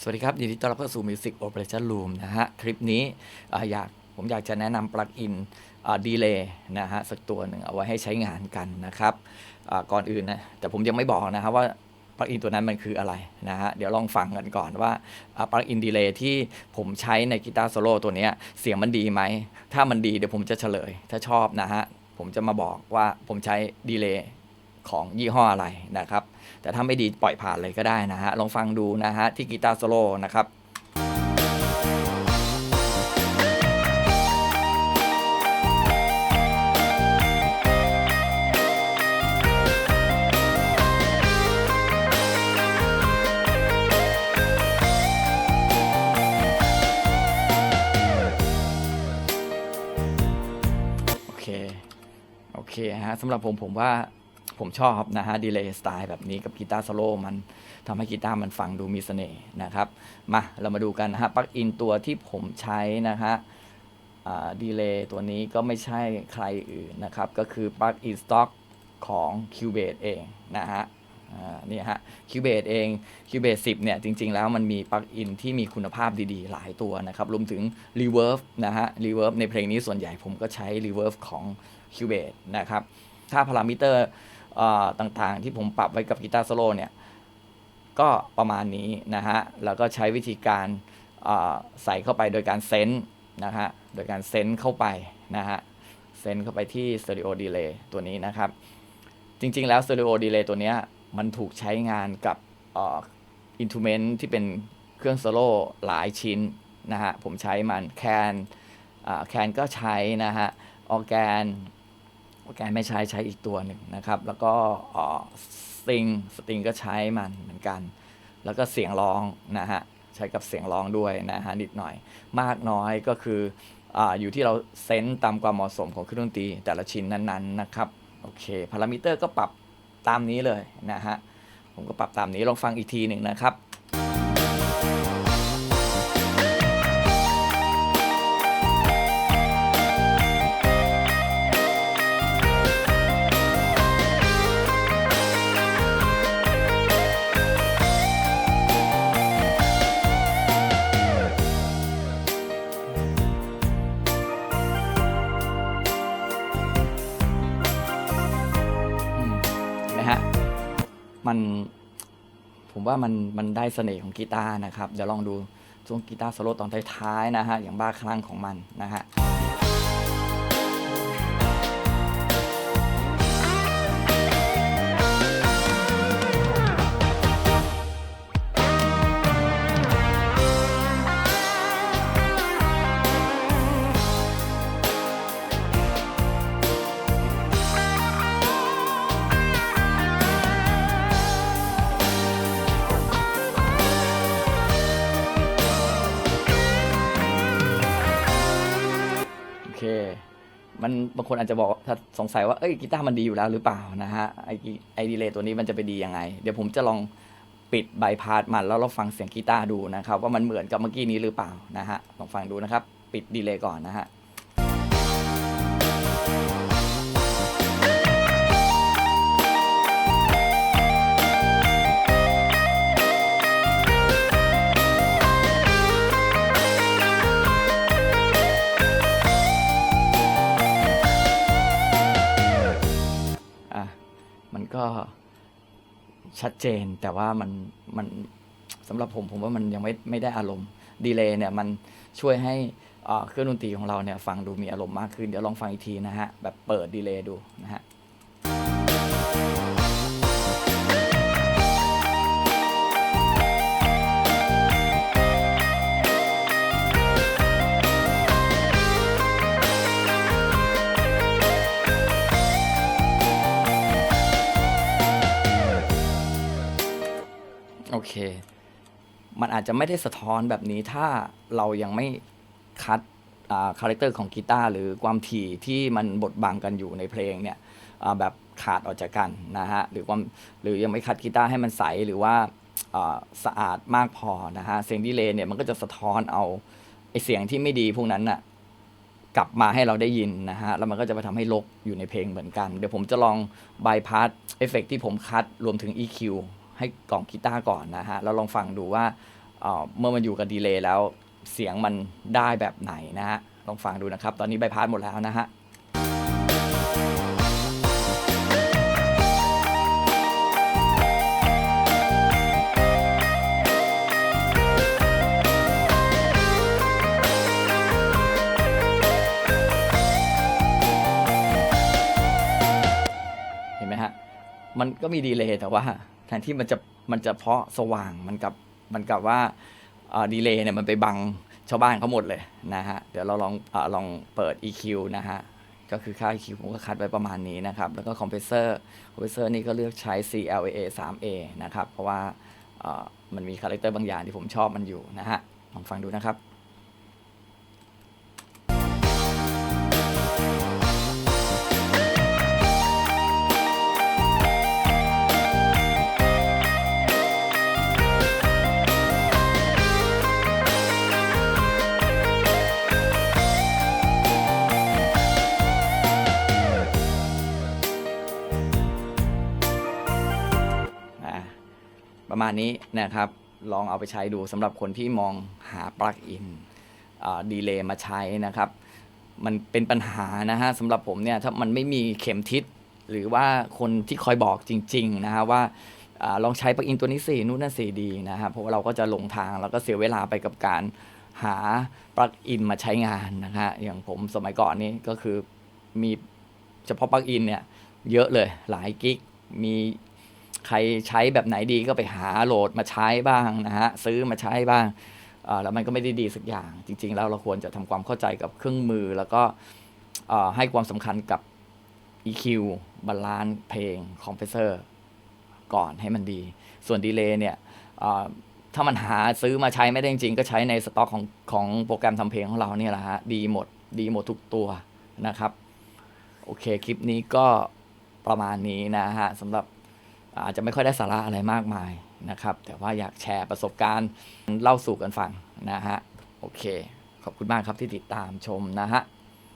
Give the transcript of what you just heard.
สวัสดีครับยินดีต้อนรับเข้าสู่ Music Operation Room นะฮะ คลิปนี้อยากผมอยากจะแนะนำปลั๊กอินดีเลย์นะฮะ สักตัวหนึ่งเอาไว้ให้ใช้งานกันนะครับก่อนอื่นนะ แต่ผมยังไม่บอกนะครับว่าปลั๊กอินตัวนั้นมันคืออะไรนะฮะ เดี๋ยวลองฟังกันก่อนว่าปลั๊กอินดีเลย์ที่ผมใช้ในกีตาร์โซโล่ตัวนี้เสียงมันดีไหม ถ้ามันดีเดี๋ยวผมจะเฉลย ถ้าชอบนะฮะ ผมจะมาบอกว่าผมใช้ดีเลย์ ของยี่ห้ออะไรนะครับ แต่ถ้าไม่ดีปล่อยผ่านเลยก็ได้นะฮะ ลองฟังดูนะฮะ ที่กีตาร์โซโล่นะครับโอเคโอเคฮะสำหรับผมผมว่า ผมชอบนะฮะดีเลย์สไตล์แบบนี้กับกีตาร์โซโล่มันทำให้กีตาร์มันฟังดูมีเสน่ห์นะครับ มาเรามาดูกันนะฮะปลั๊กอินตัวที่ผมใช้นะฮะดีเลย์ตัวนี้ก็ไม่ใช่ใครอื่นนะครับ ก็คือปลั๊กอินสต็อกของ Cubase เองนะฮะนี่ฮะ Cubase เอง Cubase 10 เนี่ย จริง ๆ แล้วมันมีปลั๊กอินที่มีคุณภาพดีๆ หลายตัวนะครับ รวมถึง Reverb นะฮะ Reverb ในเพลงนี้ส่วนใหญ่ผมก็ใช้ Reverb ของ Cubase นะครับ ถ้าพารามิเตอร์ ต่างๆ ที่ผมปรับไว้กับกีตาร์โซโล่เนี่ยก็ประมาณนี้นะฮะ แล้วก็ใช้วิธีการใส่เข้าไปโดยการเซนส์นะฮะ โดยการเซนส์เข้าไปนะฮะ เซนส์เข้าไปที่ Stereo Delay ตัวนี้นะครับ จริงๆแล้ว Stereo Delay ตัวนี้มันถูกใช้งานกับอินทูเมนที่เป็นเครื่องโซโล่หลายชิ้นนะฮะ ผมใช้มันแคนแคนก็ใช้นะฮะ ออแกน แกนไม่ใช้ใช้อีกตัวหนึ่งนะครับ แล้วก็สติงสติงก็ใช้มันเหมือนกัน แล้วก็เสียงร้องนะฮะใช้กับเสียงร้องด้วยนะฮะนิดหน่อย มากน้อยก็คือออยู่ที่เราเซนต์ตามความเหมาะสมของเครื่องดนตรีแต่ละชิ้นนั้นๆนะครับโอเคพารามิเตอร์ก็ปรับตามนี้เลยนะฮะผมก็ปรับตามนี้ลองฟังอีกทีหนึ่งนะครับ มันผมว่ามันมันได้เสน่ห์ของกีตาร์นะครับ เดี๋ยวลองดูช่วงกีตาร์โซโล่ตอนท้ายๆนะฮะอย่างบ้าคลั่งของมันนะฮะ มันบางคนอาจจะบอกถ้าสงสัยว่าเอ้ยกีตาร์มันดีอยู่แล้วหรือเปล่านะฮะไอไอดีเลย์ตัวนี้มันจะไปดียังไง เดี๋ยวผมจะลองปิดบายพาสมันแล้วเราฟังเสียงกีตาร์ดูนะครับ ว่ามันเหมือนกับเมื่อกี้นี้หรือเปล่านะฮะลองฟังดูนะครับ ปิดดีเลย์ก่อนนะฮะ อะมันก็ชัดเจนแต่ว่ามันมันสำหรับผมผมว่ามันยังไม่ไม่ได้อารมณ์ดีเลย์เนี่ยมันช่วยให้เอ่อเครื่องดนตรีของเราเนี่ยฟังดูมีอารมณ์มากขึ้น เดี๋ยวลองฟังอีกทีนะฮะ แบบเปิดดีเลย์ดูนะฮะ เค มันอาจจะไม่ได้สะท้อนแบบนี้ถ้าเรายังไม่คัดคาแรคเตอร์ของกีตาร์หรือความถี่ที่มันบดบังกันอยู่ในเพลงเนี่ยแบบขาดออกจากกันนะฮะหรือความหรือยังไม่คัดกีตาร์ให้มันใสหรือว่าอ่าสะอาดมากพอนะฮะเสียงดีเลย์เนี่ยมันก็จะสะท้อนเอาไอเสียงที่ไม่ดีพวกนั้นน่ะกลับมาให้เราได้ยินนะฮะ แล้วมันก็จะไปทำให้ลกอยู่ในเพลงเหมือนกัน เดี๋ยวผมจะลองบายพาสเอฟเฟกที่ผมคัดรวมถึง EQ ให้กล่องกีตาร์ก่อนนะฮะแล้วลองฟังดูว่าเอ่อเมื่อมันอยู่กับดีเลย์แล้วเสียงมันได้แบบไหนนะฮะลองฟังดูนะครับ ตอนนี้ใบพาสหมดแล้วนะฮะเห็นไหมฮะมันก็มีดีเลย์แต่ว่า นที่มันจะมันจะเพาะสว่างมันกับมันกับว่าดีเลย์เนี่ยมันไปบังชาวบ้านเขาหมดเลยนะฮะ เดี๋ยวเราลองอลองเปิด EQ นะฮะ ก็คือค่า EQ ผมก็คัดไว้ประมาณนี้นะครับ แล้วก็คอมเพรสเซอร์คอมเพรสเซอร์นี่ก็เลือกใช้ CLA 3A นะครับ เพราะว่ามันมีคาแรคเตอร์บางอย่างที่ผมชอบมันอยู่นะฮะ ลองฟังดูนะครับ ประมาณนี้นะครับ ลองเอาไปใช้ดูสำหรับคนที่มองหาปลั๊กอินดีเลย์มาใช้นะครับ มันเป็นปัญหานะฮะสำหรับผมเนี่ยถ้ามันไม่มีเข็มทิศ หรือว่าคนที่คอยบอกจริง ๆ นะฮะว่าอลองใช้ปลั๊กอินตัวนี้สินู่นนั่นสิดีนะครับเพราะว่าเราก็จะหลงทางแล้วก็เสียเวลาไปกับการหาปลั๊กอินมาใช้งานนะฮะอย่างผมสมัยก่อนนี้ก็คือมีเฉพาะปลั๊กอินเนี่ยเยอะเลยหลายกิกมี ใครใช้แบบไหนดีก็ไปหาโหลดมาใช้บ้างนะฮะซื้อมาใช้บ้างแล้วมันก็ไม่ได้ดีสักอย่าง จริง ๆ แล้วเราควรจะทำความเข้าใจกับเครื่องมือ แล้วก็ให้ความสำคัญกับ EQ บาลานซ์เพลงคอมเพรสเซอร์ก่อนให้มันดี ส่วนดีเลย์เนี่ยถ้ามันหาซื้อมาใช้ไม่ได้จริงๆ ก็ใช้ในสต็อกของของโปรแกรมทำเพลงของเราเนี่ยแหละฮะ ดีหมด ดีหมดทุกตัวนะครับ โอเค คลิปนี้ก็ประมาณนี้นะฮะสำหรับ อาจจะไม่ค่อยได้สาระอะไรมากมายนะครับ แต่ว่าอยากแชร์ประสบการณ์เล่าสู่กันฟังนะฮะ โอเค ขอบคุณมากครับที่ติดตามชมนะฮะ